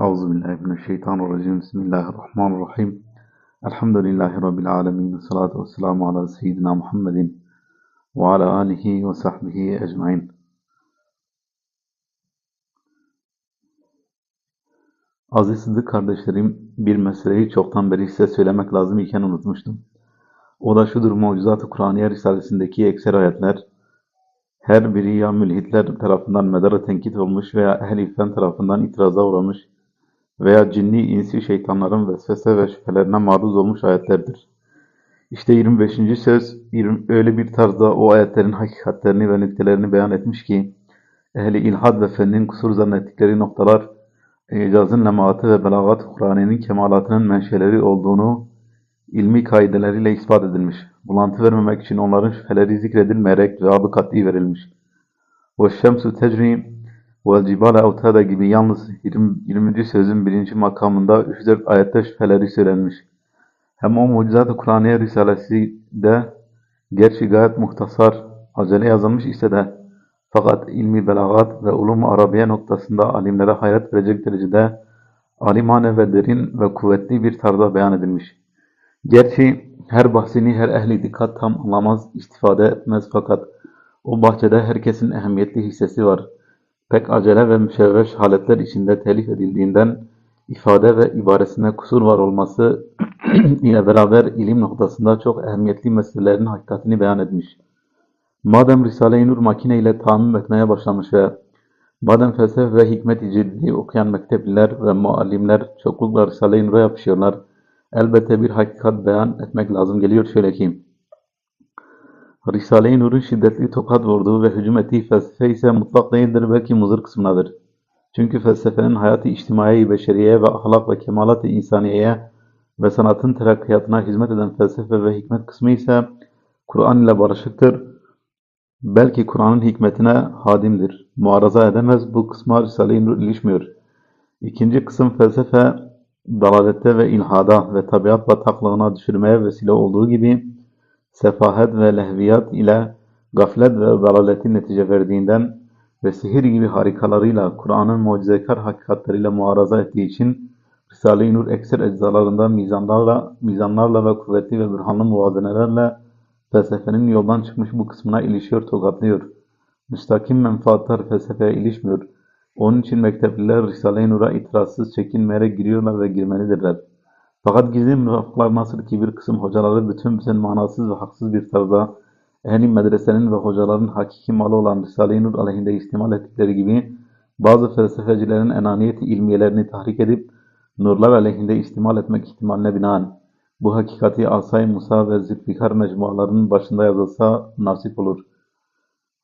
Euzubillahimineşşeytanirracim. Bismillahirrahmanirrahim. Elhamdülillahi Rabbil alemin. Salatu vesselamu ala seyyidina Muhammedin ve ala alihi ve sahbihi ecmain. Aziz Sıddık kardeşlerim, bir meseleyi çoktan beri size söylemek lazım iken unutmuştum. O da şudur Mucizat-ı Kur'aniye Risalesindeki ekser ayetler, her biri ya mülhitler tarafından medara tenkit olmuş veya ehl tarafından itiraza uğramış, veya cinni insi şeytanların vesvese ve şüphelerine maruz olmuş ayetlerdir. İşte 25. söz yirmi- öyle bir tarzda o ayetlerin hakikatlerini ve nüktelerini beyan etmiş ki, ehli ilhad ve fennin kusur zannettikleri noktalar, icazın lemaatı ve belagat Kur'an'ın kemalatının menşeleri olduğunu ilmi kaideleriyle ispat edilmiş. Bulantı vermemek için onların şüpheleri zikredilmeyerek cevabı kat'i verilmiş. وَالشَّمْسُ تَجْرِي Velcibale evtada gibi yalnız 20. sözün birinci makamında 3-4 ayette şüpheleri söylenmiş. Hem o mucizat-ı Kur'aniye Risalesi de gerçi gayet muhtasar, acele yazılmış ise de fakat ilmi belagat ve ulum Arabiye noktasında alimlere hayret verecek derecede alimane ve derin ve kuvvetli bir tarzda beyan edilmiş. Gerçi her bahsini her ehli dikkat tam anlamaz, istifade etmez fakat o bahçede herkesin ehemmiyetli hissesi var.'' Pek acele ve müşevveş haletler içinde telif edildiğinden ifade ve ibaresinde kusur var olması ile beraber ilim noktasında çok ehemmiyetli meselelerin hakikatini beyan etmiş. Madem Risale-i Nur makine ile tamim etmeye başlamış ve madem felsefe ve hikmet-i ciddi okuyan mektepliler ve muallimler çoklukla Risale-i Nur'a yapışıyorlar, elbette bir hakikat beyan etmek lazım geliyor şöyle ki, Risale-i Nur'un şiddetli tokat vurduğu ve hücum ettiği felsefe ise mutlak değildir belki muzır kısmındadır. Çünkü felsefenin hayatı içtimai beşeriyeye ve ahlak ve kemalat-ı insaniyeye ve sanatın terakkiyatına hizmet eden felsefe ve hikmet kısmı ise Kur'an ile barışıktır. Belki Kur'an'ın hikmetine hadimdir. Muaraza edemez, bu kısma Risale-i Nur ilişmiyor. İkinci kısım felsefe, dalalette ve ilhada ve tabiat bataklığına düşürmeye vesile olduğu gibi sefahet ve lehviyat ile gaflet ve dalaletin netice verdiğinden ve sihir gibi harikalarıyla Kur'an'ın mucizekar hakikatleriyle muaraza ettiği için Risale-i Nur ekser eczalarında mizanlarla, mizanlarla ve kuvvetli ve bürhanlı muvazenelerle felsefenin yoldan çıkmış bu kısmına ilişiyor, tokatlıyor. Müstakim menfaatler felsefeye ilişmiyor. Onun için mektepliler Risale-i Nur'a itirazsız çekinmeyerek giriyorlar ve girmelidirler. Fakat gizli münafıklar nasıl ki bir kısım hocaları bütün bütün manasız ve haksız bir tarzda ehli medresenin ve hocaların hakiki malı olan Risale-i Nur aleyhinde istimal ettikleri gibi bazı felsefecilerin enaniyeti ilmiyelerini tahrik edip nurlar aleyhinde istimal etmek ihtimaline binaen bu hakikati Asay Musa ve Zülfikar mecmualarının başında yazılsa nasip olur.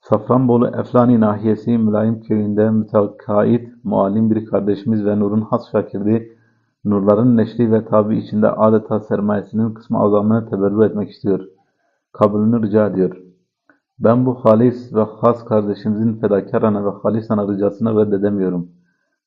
Safranbolu Eflani nahiyesi Mülayim köyünde mütekait muallim bir kardeşimiz ve Nur'un has şakirdi nurların neşri ve tabi içinde adeta sermayesinin kısmı azamını teberrü etmek istiyor. Kabulünü rica ediyor. Ben bu halis ve has kardeşimizin fedakarane ve halisane ricasını reddedemiyorum.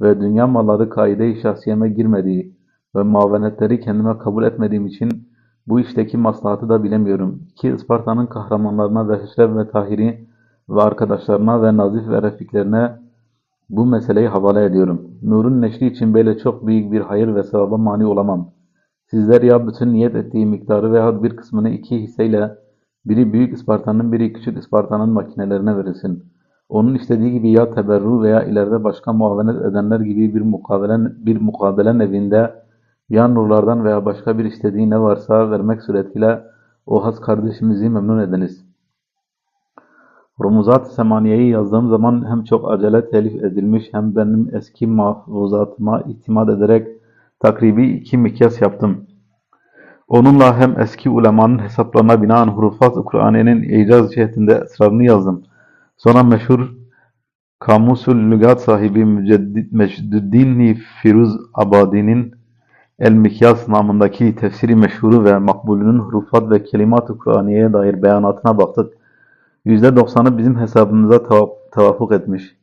Ve dünya malları kaide-i şahsiyeme girmediği ve mavenetleri kendime kabul etmediğim için bu işteki maslahatı da bilemiyorum. Ki Isparta'nın kahramanlarına ve Hüsrev ve Tahiri ve arkadaşlarına ve Nazif ve Refiklerine bu meseleyi havale ediyorum. Nur'un neşri için böyle çok büyük bir hayır ve sevaba mani olamam. Sizler ya bütün niyet ettiği miktarı veya bir kısmını iki hisseyle biri büyük Isparta'nın biri küçük Isparta'nın makinelerine verilsin. Onun istediği gibi ya teberru veya ileride başka muavenet edenler gibi bir mukabelen, bir mukabelen evinde ya nurlardan veya başka bir istediği ne varsa vermek suretiyle o has kardeşimizi memnun ediniz. Rumuzat-ı Semaniye'yi yazdığım zaman hem çok acele telif edilmiş hem benim eski mahfuzatıma itimat ederek takribi iki mikyas yaptım. Onunla hem eski ulemanın hesaplarına binaen hurufat-ı Kur'an'ın icaz cihetinde esrarını yazdım. Sonra meşhur Kamusul Lügat sahibi Mecduddin Firuz Abadi'nin El-Mikyas namındaki tefsiri meşhuru ve makbulünün hurufat ve kelimat-ı Kur'aniye'ye dair beyanatına baktık. %90'ı bizim hesabımıza teva- tevafuk etmiş.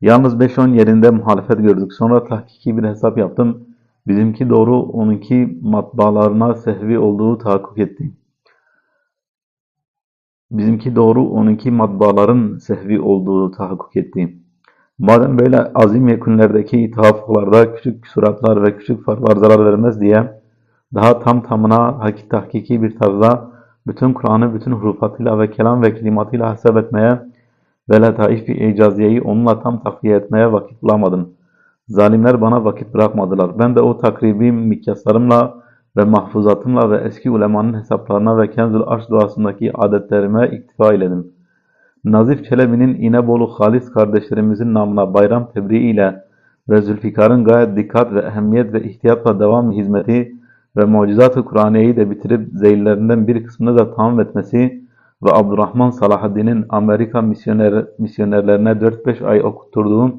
Yalnız 5-10 yerinde muhalefet gördük. Sonra tahkiki bir hesap yaptım. Bizimki doğru, onunki matbaalarına sehvi olduğu tahakkuk etti. Bizimki doğru, onunki matbaaların sehvi olduğu tahakkuk etti. Madem böyle azim yekunlerdeki tevafuklarda küçük küsuratlar ve küçük farklar zarar vermez diye daha tam tamına hakik tahkiki bir tarzda bütün Kur'an'ı bütün hurufatıyla ve kelam ve kelimatıyla hesap etmeye ve letaif-i icaziyeyi onunla tam takviye etmeye vakit bulamadım. Zalimler bana vakit bırakmadılar. Ben de o takribi mikyaslarımla ve mahfuzatımla ve eski ulemanın hesaplarına ve Kenzül Arş duasındaki adetlerime iktifa eyledim. Nazif Çelebi'nin İnebolu Halis kardeşlerimizin namına bayram tebriği ile ve Zülfikar'ın gayet dikkat ve ehemmiyet ve ihtiyatla devam hizmeti ve mucizat-ı Kur'aniyeyi de bitirip zeyllerinden bir kısmını da tamam etmesi ve Abdurrahman Salahaddin'in Amerika misyoner, misyonerlerine 4-5 ay okutturduğu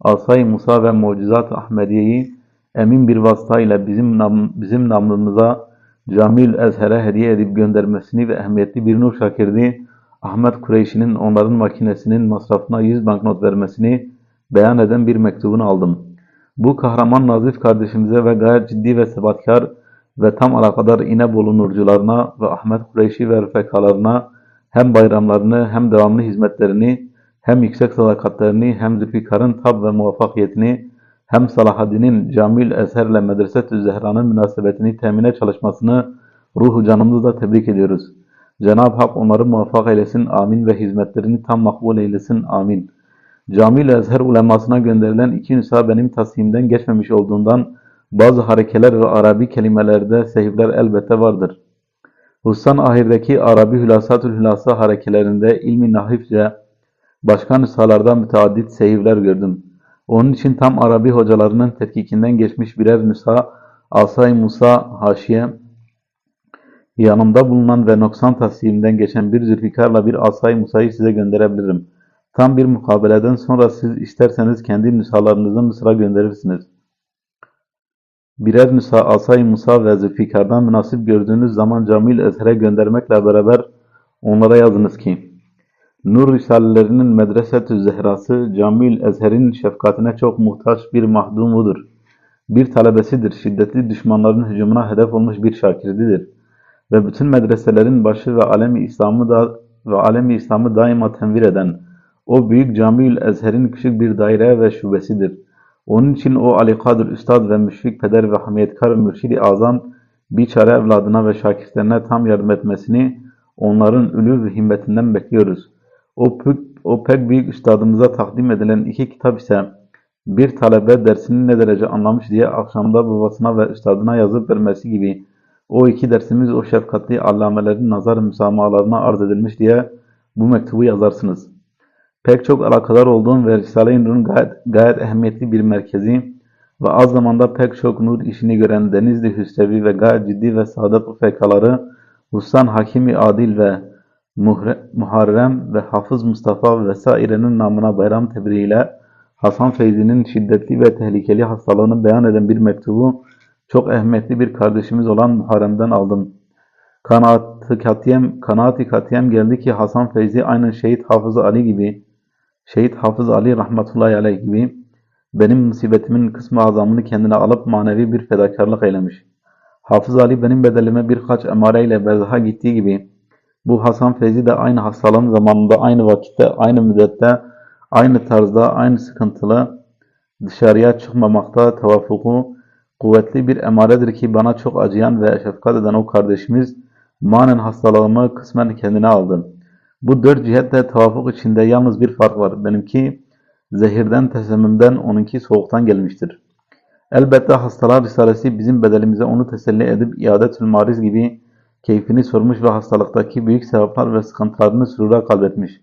Asay Musa ve Mucizat-ı Ahmediye'yi emin bir vasıtayla bizim, nam, bizim namlımıza Camil Ezher'e hediye edip göndermesini ve ehemmiyetli bir nur şakirdi Ahmet Kureyşi'nin onların makinesinin masrafına 100 banknot vermesini beyan eden bir mektubunu aldım. Bu kahraman nazif kardeşimize ve gayet ciddi ve sebatkar ve tam alakadar İnebolu nurcularına ve Ahmet Kureyşi ve refekalarına hem bayramlarını hem devamlı hizmetlerini hem yüksek sadakatlerini hem Zülfikar'ın tab ve muvaffakiyetini hem Salahaddin'in Camil Eser'le Medreset-ü Zehra'nın münasebetini temine çalışmasını ruhu canımızla tebrik ediyoruz. Cenab-ı Hak onları muvaffak eylesin amin ve hizmetlerini tam makbul eylesin amin. Camil Ezher ulemasına gönderilen iki nüsa benim tasihimden geçmemiş olduğundan bazı harekeler ve Arabi kelimelerde sehivler elbette vardır. Hususan ahirdeki Arabi Hülasatül Hülasa harekelerinde ilmi nahifce başka nüshalarda müteaddit sehivler gördüm. Onun için tam Arabi hocalarının tetkikinden geçmiş birer nüsha Asay Musa Haşiye yanımda bulunan ve noksan tasihimden geçen bir zülfikarla bir Asay Musa'yı size gönderebilirim. Tam bir mukabeleden sonra siz isterseniz kendi nüshalarınızı Mısır'a gönderirsiniz. Birer nüsha Asay Musa ve Zülfikar'dan münasip gördüğünüz zaman Camil Ezher'e göndermekle beraber onlara yazınız ki Nur Risalelerinin Medreset-ü Zehrası Camil Ezher'in şefkatine çok muhtaç bir mahdumudur. Bir talebesidir, şiddetli düşmanların hücumuna hedef olmuş bir şakirdidir. Ve bütün medreselerin başı ve alemi İslam'ı da ve alemi İslam'ı daima tenvir eden o büyük Camil Ezher'in küçük bir daire ve şubesidir. Onun için o Ali Kadir Üstad ve müşfik peder ve hamiyetkar mürşid-i azam biçare evladına ve şakirtlerine tam yardım etmesini onların ülü ve himmetinden bekliyoruz. O pek, o pek büyük üstadımıza takdim edilen iki kitap ise bir talebe dersini ne derece anlamış diye akşamda babasına ve üstadına yazıp vermesi gibi o iki dersimiz o şefkatli allamelerin nazar müsamahalarına arz edilmiş diye bu mektubu yazarsınız. Pek çok alakadar olduğum ve Risale-i Nur'un gayet, gayet ehemmiyetli bir merkezi ve az zamanda pek çok nur işini gören Denizli Hüsrevi ve gayet ciddi ve sadık fekaları Hususan Hakimi Adil ve Muharrem ve Hafız Mustafa vesairenin namına bayram tebriğiyle Hasan Feyzi'nin şiddetli ve tehlikeli hastalığını beyan eden bir mektubu çok ehemmiyetli bir kardeşimiz olan Muharrem'den aldım. Kanaat-ı katiyem, kanaat katiyem geldi ki Hasan Feyzi aynen Şehit Hafız Ali gibi, Şehit Hafız Ali rahmetullahi aleyh gibi benim musibetimin kısmı azamını kendine alıp manevi bir fedakarlık eylemiş. Hafız Ali benim bedelime birkaç emareyle berzaha gittiği gibi bu Hasan Feyzi de aynı hastalığın zamanında, aynı vakitte, aynı müddette, aynı tarzda, aynı sıkıntılı dışarıya çıkmamakta tevafuku kuvvetli bir emaredir ki bana çok acıyan ve şefkat eden o kardeşimiz manen hastalığımı kısmen kendine aldı. Bu dört cihette tevafuk içinde yalnız bir fark var. Benimki zehirden, tesemmümden, onunki soğuktan gelmiştir. Elbette hastalar risalesi bizim bedelimize onu teselli edip iadetül mariz gibi keyfini sormuş ve hastalıktaki büyük sevaplar ve sıkıntılarını sürura kalbetmiş.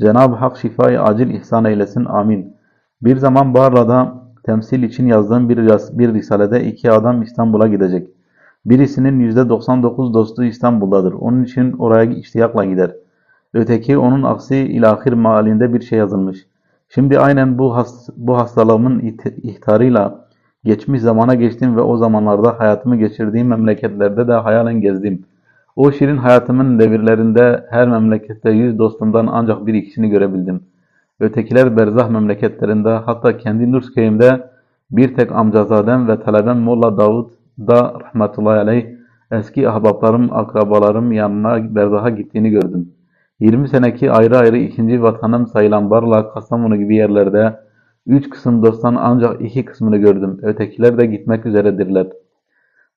Cenab-ı Hak şifayı acil ihsan eylesin. Amin. Bir zaman Barla'da temsil için yazdığım bir, bir risalede iki adam İstanbul'a gidecek. Birisinin %99 dostu İstanbul'dadır. Onun için oraya iştiyakla gider. Öteki onun aksi ilahir malinde bir şey yazılmış. Şimdi aynen bu, hast bu hastalığımın ihtarıyla geçmiş zamana geçtim ve o zamanlarda hayatımı geçirdiğim memleketlerde de hayalen gezdim. O şirin hayatımın devirlerinde her memlekette yüz dostumdan ancak bir ikisini görebildim. Ötekiler berzah memleketlerinde hatta kendi Nurs köyümde bir tek amcazadem ve talebem Molla Davud da rahmetullahi aleyh eski ahbaplarım, akrabalarım yanına berzaha gittiğini gördüm. 20 seneki ayrı ayrı ikinci vatanım sayılan Barla, Kastamonu gibi yerlerde Üç kısım dosttan ancak iki kısmını gördüm. Ötekiler de gitmek üzeredirler.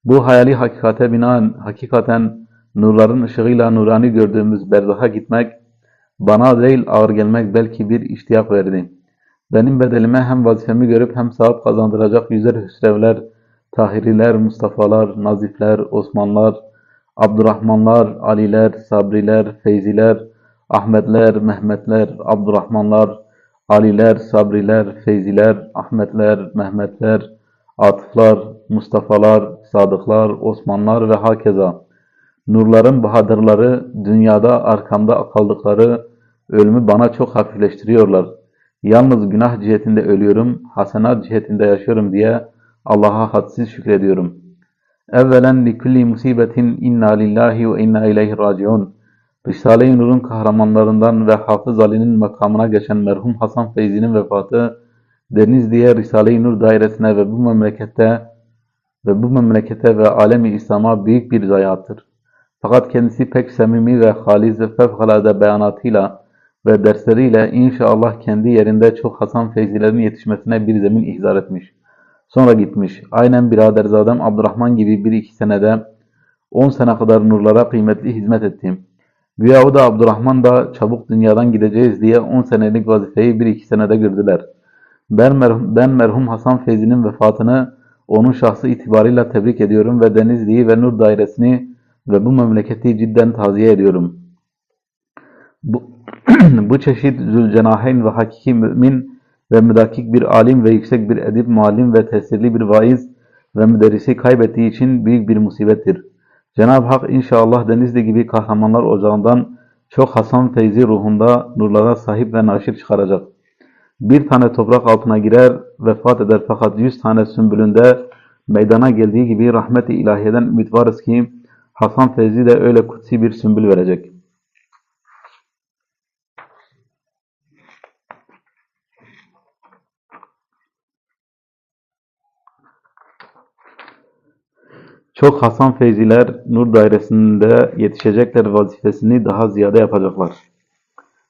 Bu hayali hakikate binaen hakikaten nurların ışığıyla nurani gördüğümüz berzaha gitmek bana değil ağır gelmek belki bir iştiyak verdi. Benim bedelime hem vazifemi görüp hem sevap kazandıracak yüzer hüsrevler, tahiriler, Mustafa'lar, Nazifler, Osmanlar, Abdurrahmanlar, Aliler, Sabriler, Feyziler, Ahmetler, Mehmetler, Abdurrahmanlar, Aliler, Sabriler, Feyziler, Ahmetler, Mehmetler, Atıflar, Mustafa'lar, Sadıklar, Osmanlar ve hakeza. Nurların bahadırları dünyada arkamda kaldıkları ölümü bana çok hafifleştiriyorlar. Yalnız günah cihetinde ölüyorum, hasenat cihetinde yaşıyorum diye Allah'a hadsiz şükrediyorum. Evvelen likulli musibetin inna lillahi ve inna ileyhi raciun. Risale-i Nur'un kahramanlarından ve Hafız Ali'nin makamına geçen merhum Hasan Feyzi'nin vefatı Denizli'ye Risale-i Nur dairesine ve bu memlekette ve bu memlekete ve alemi İslam'a büyük bir zayiattır. Fakat kendisi pek samimi ve halis ve fevkalade beyanatıyla ve dersleriyle inşallah kendi yerinde çok Hasan Feyzilerin yetişmesine bir zemin ihzar etmiş. Sonra gitmiş. Aynen biraderzadem Abdurrahman gibi bir iki senede on sene kadar nurlara kıymetli hizmet ettim. Güya o da Abdurrahman da çabuk dünyadan gideceğiz diye on senelik vazifeyi bir iki senede gördüler. Ben merhum, ben merhum Hasan Feyzi'nin vefatını onun şahsı itibarıyla tebrik ediyorum ve Denizli'yi ve Nur dairesini ve bu memleketi cidden taziye ediyorum. Bu, bu çeşit Zülcenaheyn ve hakiki mümin ve müdakik bir alim ve yüksek bir edip muallim ve tesirli bir vaiz ve müderrisi kaybettiği için büyük bir musibettir. Cenab-ı Hak inşallah Denizli gibi kahramanlar ocağından çok Hasan Feyzi ruhunda nurlara sahip ve naşir çıkaracak. Bir tane toprak altına girer, vefat eder fakat yüz tane sümbülünde meydana geldiği gibi rahmet-i ilahiyeden ümit varız ki Hasan Feyzi de öyle kutsi bir sümbül verecek. Çok Hasan Feyziler Nur dairesinde yetişecekler vazifesini daha ziyade yapacaklar.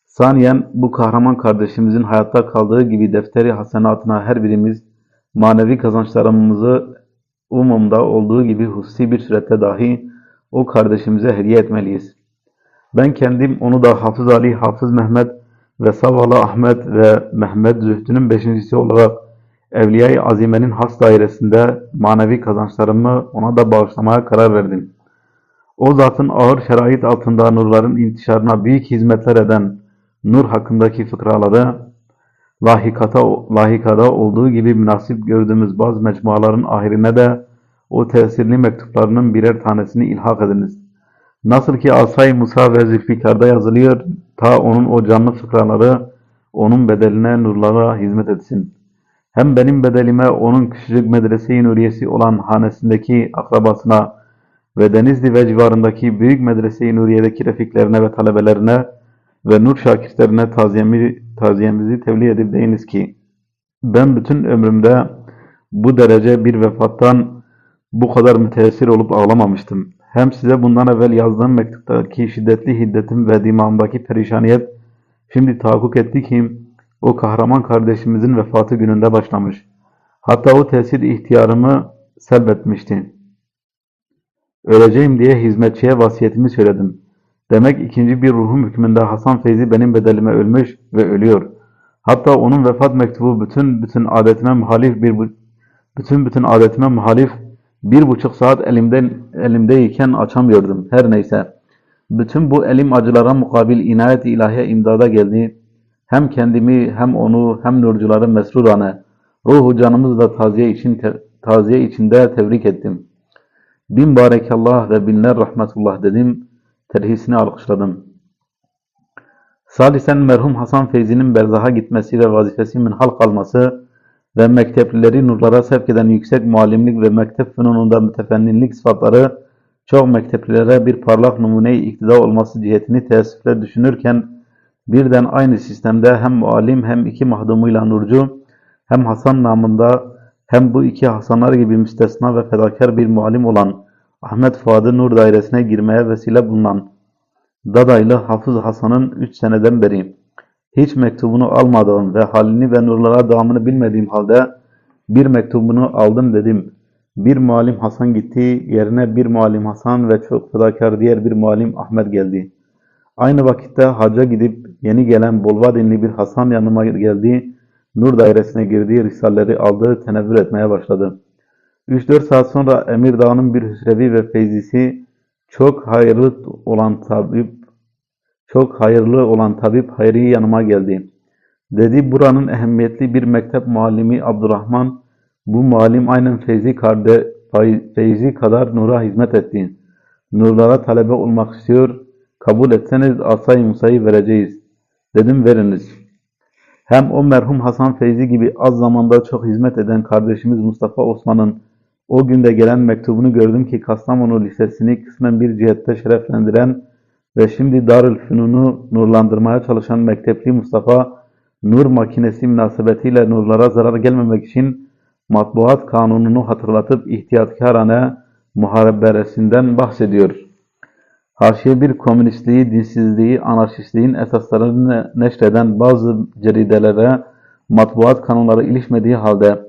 Saniyen bu kahraman kardeşimizin hayatta kaldığı gibi defteri hasenatına her birimiz manevi kazançlarımızı umumda olduğu gibi hususi bir surette dahi o kardeşimize hediye etmeliyiz. Ben kendim onu da Hafız Ali, Hafız Mehmet ve Savalı Ahmet ve Mehmet Zühtü'nün beşincisi olarak Evliya-i Azime'nin has dairesinde manevi kazançlarımı ona da bağışlamaya karar verdim. O zatın ağır şerait altında nurların intişarına büyük hizmetler eden nur hakkındaki fıkraları lahikata, lahikada olduğu gibi münasip gördüğümüz bazı mecmuaların ahirine de o tesirli mektuplarının birer tanesini ilhak ediniz. Nasıl ki Asay Musa ve Zülfikar'da yazılıyor, ta onun o canlı fıkraları onun bedeline nurlara hizmet etsin. Hem benim bedelime onun küçücük medrese-i nuriyesi olan hanesindeki akrabasına ve Denizli ve civarındaki büyük medrese-i nuriyedeki refiklerine ve talebelerine ve nur şakirtlerine taziyemi, taziyemizi tebliğ edip deyiniz ki, ben bütün ömrümde bu derece bir vefattan bu kadar müteessir olup ağlamamıştım. Hem size bundan evvel yazdığım mektuptaki şiddetli hiddetim ve dimağımdaki perişaniyet şimdi tahakkuk etti ki o kahraman kardeşimizin vefatı gününde başlamış. Hatta o tesir ihtiyarımı selbetmişti. Öleceğim diye hizmetçiye vasiyetimi söyledim. Demek ikinci bir ruhum hükmünde Hasan Feyzi benim bedelime ölmüş ve ölüyor. Hatta onun vefat mektubu bütün bütün adetime muhalif bir bütün bütün adetime muhalif bir buçuk saat elimden elimdeyken açamıyordum. Her neyse. Bütün bu elim acılara mukabil inayet ilahiye imdada geldi. Hem kendimi hem onu hem nurcuları mesrurane ruhu canımızla taziye için taziye içinde tebrik ettim. Bin barekallah ve binler rahmetullah dedim. Terhisini alkışladım. Salisen merhum Hasan Feyzi'nin berzaha gitmesi ve vazifesi minhal kalması ve mekteplileri nurlara sevk eden yüksek muallimlik ve mektep fünununda mütefenninlik sıfatları çok mekteplilere bir parlak numune-i iktida olması cihetini teessüfle düşünürken birden aynı sistemde hem muallim hem iki mahdumuyla nurcu hem Hasan namında hem bu iki Hasanlar gibi müstesna ve fedakar bir muallim olan Ahmet Fuad'ı Nur dairesine girmeye vesile bulunan Dadaylı Hafız Hasan'ın üç seneden beri Hiç mektubunu almadığım ve halini ve nurlara damını bilmediğim halde bir mektubunu aldım dedim. Bir muallim Hasan gitti, yerine bir muallim Hasan ve çok fedakar diğer bir muallim Ahmet geldi. Aynı vakitte hacca gidip yeni gelen Bolvadinli bir Hasan yanıma geldi. Nur dairesine girdi, risaleleri aldı, tenevvür etmeye başladı. 3-4 saat sonra Emir Dağı'nın bir hüsrevi ve feyzisi çok hayırlı olan tabip çok hayırlı olan tabip Hayri yanıma geldi. Dedi buranın ehemmiyetli bir mektep muallimi Abdurrahman bu muallim aynen Feyzi, karde, Feyzi kadar nura hizmet etti. Nurlara talebe olmak istiyor. Kabul etseniz Asay Musa'yı vereceğiz. Dedim veriniz. Hem o merhum Hasan Feyzi gibi az zamanda çok hizmet eden kardeşimiz Mustafa Osman'ın o günde gelen mektubunu gördüm ki Kastamonu Lisesi'ni kısmen bir cihette şereflendiren ve şimdi Darülfünun'u nurlandırmaya çalışan mektepli Mustafa, nur makinesi münasebetiyle nurlara zarar gelmemek için matbuat kanununu hatırlatıp ihtiyatkarane muharebesinden bahsediyor. Haşiye bir komünistliği, dinsizliği, anarşistliğin esaslarını neşreden bazı ceridelere matbuat kanunları ilişmediği halde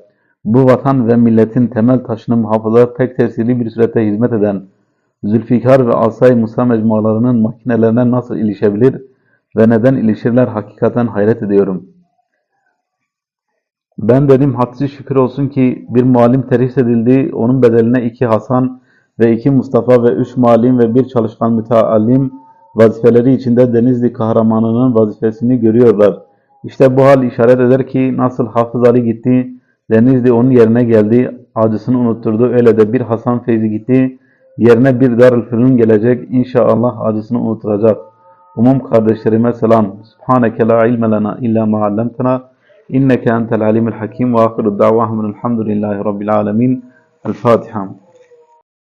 bu vatan ve milletin temel taşını muhafaza pek tesirli bir surette hizmet eden Zülfikar ve Asay Musa mecmualarının makinelerine nasıl ilişebilir ve neden ilişirler hakikaten hayret ediyorum. Ben dedim hadsi şükür olsun ki bir muallim terhis edildi, onun bedeline iki Hasan ve iki Mustafa ve üç muallim ve bir çalışkan müteallim vazifeleri içinde Denizli kahramanının vazifesini görüyorlar. İşte bu hal işaret eder ki nasıl Hafız Ali gitti, Denizli onun yerine geldi, acısını unutturdu. Öyle de bir Hasan Feyzi gitti, yerine bir Darülfünun gelecek, inşallah acısını unutturacak. Umum kardeşlerime selam. Subhaneke la ilme lena illa ma allamtena. İnneke entel alimul hakim ve ahiru davahum elhamdülillahi rabbil alemin. El Fatiha.